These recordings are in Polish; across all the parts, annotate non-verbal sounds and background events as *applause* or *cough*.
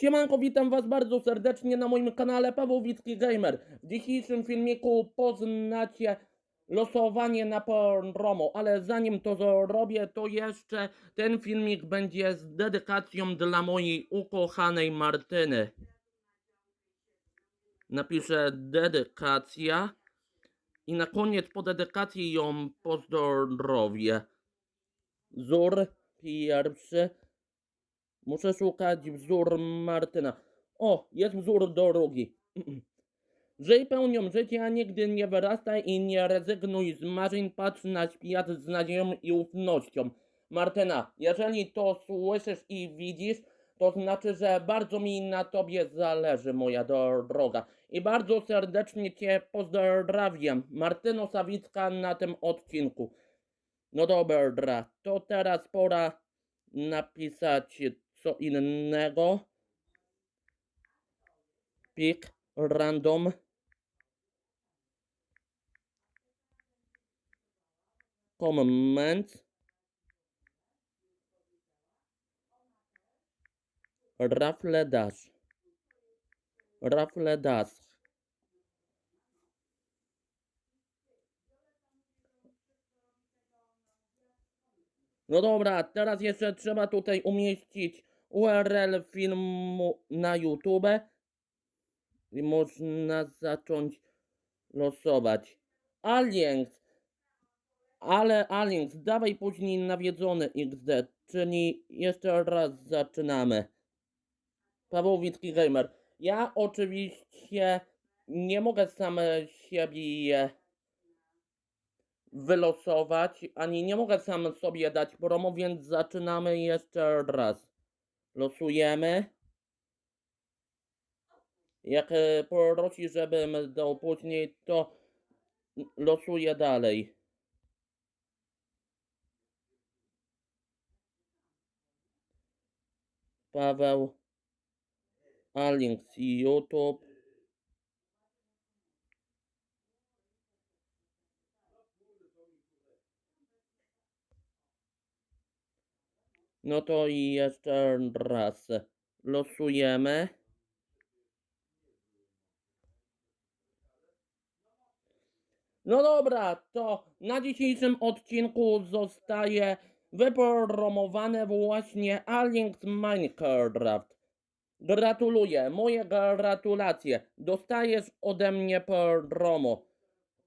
Siemanko, witam was bardzo serdecznie na moim kanale Paweł Wicki Gamer. W dzisiejszym filmiku poznacie losowanie na Pornromo, ale zanim to zrobię, to jeszcze ten filmik będzie z dedykacją dla mojej ukochanej Martyny. Napiszę dedykacja i na koniec po dedykacji ją pozdrowię. Wzór pierwszy. Muszę szukać wzór Martyna. O, jest wzór drugi. *clears throat* Żyj pełnią życia, nigdy nie wyrastaj i nie rezygnuj z marzeń, patrz na świat z nadzieją i ufnością. Martyna, jeżeli to słyszysz i widzisz, to znaczy, że bardzo mi na tobie zależy, moja droga. I bardzo serdecznie cię pozdrawiam. Martyno Sawicka na tym odcinku. No dobra, to teraz pora napisać co innego. Pick random. Comment. Rafle dash. Rafle dash. No dobra, teraz jeszcze trzeba tutaj umieścić URL filmu na YouTube i można zacząć losować. Aliens, ale Aliens, dawaj później nawiedzony XD, czyli jeszcze raz zaczynamy. Paweł Wicki Gamer. Ja oczywiście nie mogę sam siebie wylosować, ani nie mogę sam sobie dać promo, więc zaczynamy jeszcze raz. Losujemy. Jak e, prosi, żebym dał później, to losuję dalej. Paweł Alinks YouTube. No to i jeszcze raz losujemy. No dobra, to na dzisiejszym odcinku zostaje wypromowane właśnie Aliens Minecraft. Gratuluję, moje gratulacje. Dostajesz ode mnie promo.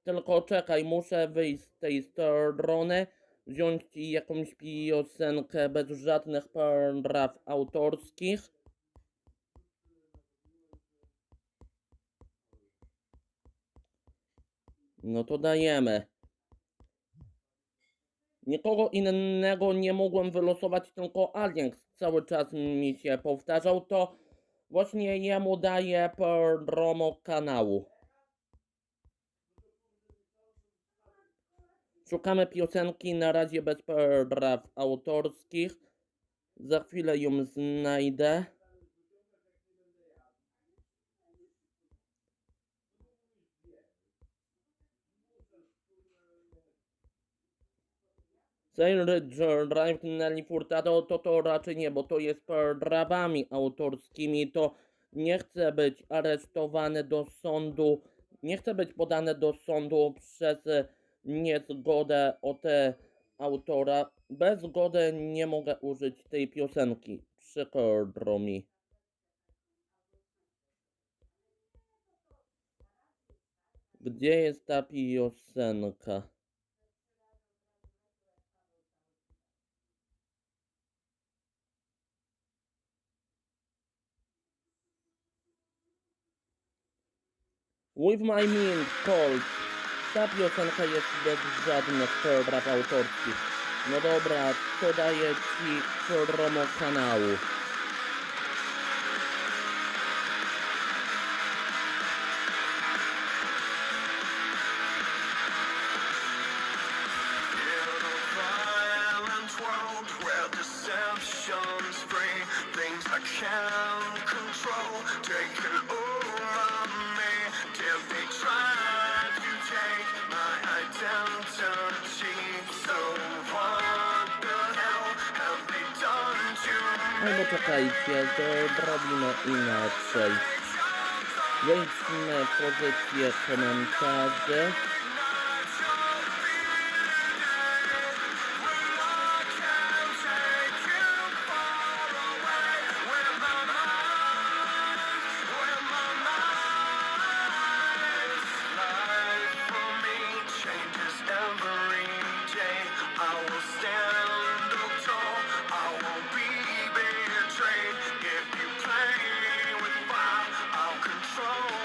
Tylko czekaj, muszę wyjść z tej strony, wziąć jakąś piosenkę bez żadnych praw autorskich. No to dajemy. Nikogo innego nie mogłem wylosować, tylko Aliens cały czas mi się powtarzał, to właśnie jemu daję promo kanału. Szukamy piosenki na razie bez praw autorskich. Za chwilę ją znajdę. Sailor Drive Nelly Furtado to to raczej nie, bo to jest prawami autorskimi, to nie chce być aresztowany do sądu, nie chce być podane do sądu przez niezgodę od autora. Bez zgody nie mogę użyć tej piosenki. Przykro mi. Gdzie jest ta piosenka? With my mean cold. Ta piosenka jest bez żadnych praw autorskich. No dobra, to daję ci promo kanału. Over me? Albo czekajcie, to robimy inaczej. Wejdźmy w pozycję komentarzy.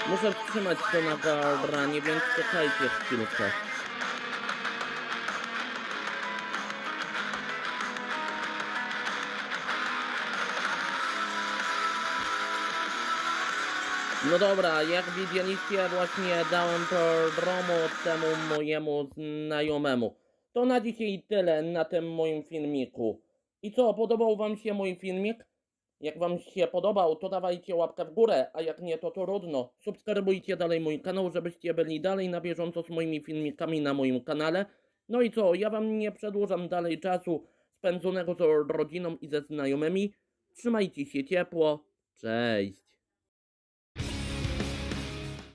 Muszę wstrzymać to nagranie, więc czekajcie chwilkę. No dobra, jak widzieliście, właśnie dałem to dromu temu mojemu znajomemu. To na dzisiaj tyle na tym moim filmiku. I co, podobał wam się mój filmik? Jak wam się podobał, to dawajcie łapkę w górę, a jak nie, to trudno. Subskrybujcie dalej mój kanał, żebyście byli dalej na bieżąco z moimi filmikami na moim kanale. No i co, ja wam nie przedłużam dalej czasu spędzonego z rodziną i ze znajomymi. Trzymajcie się ciepło. Cześć.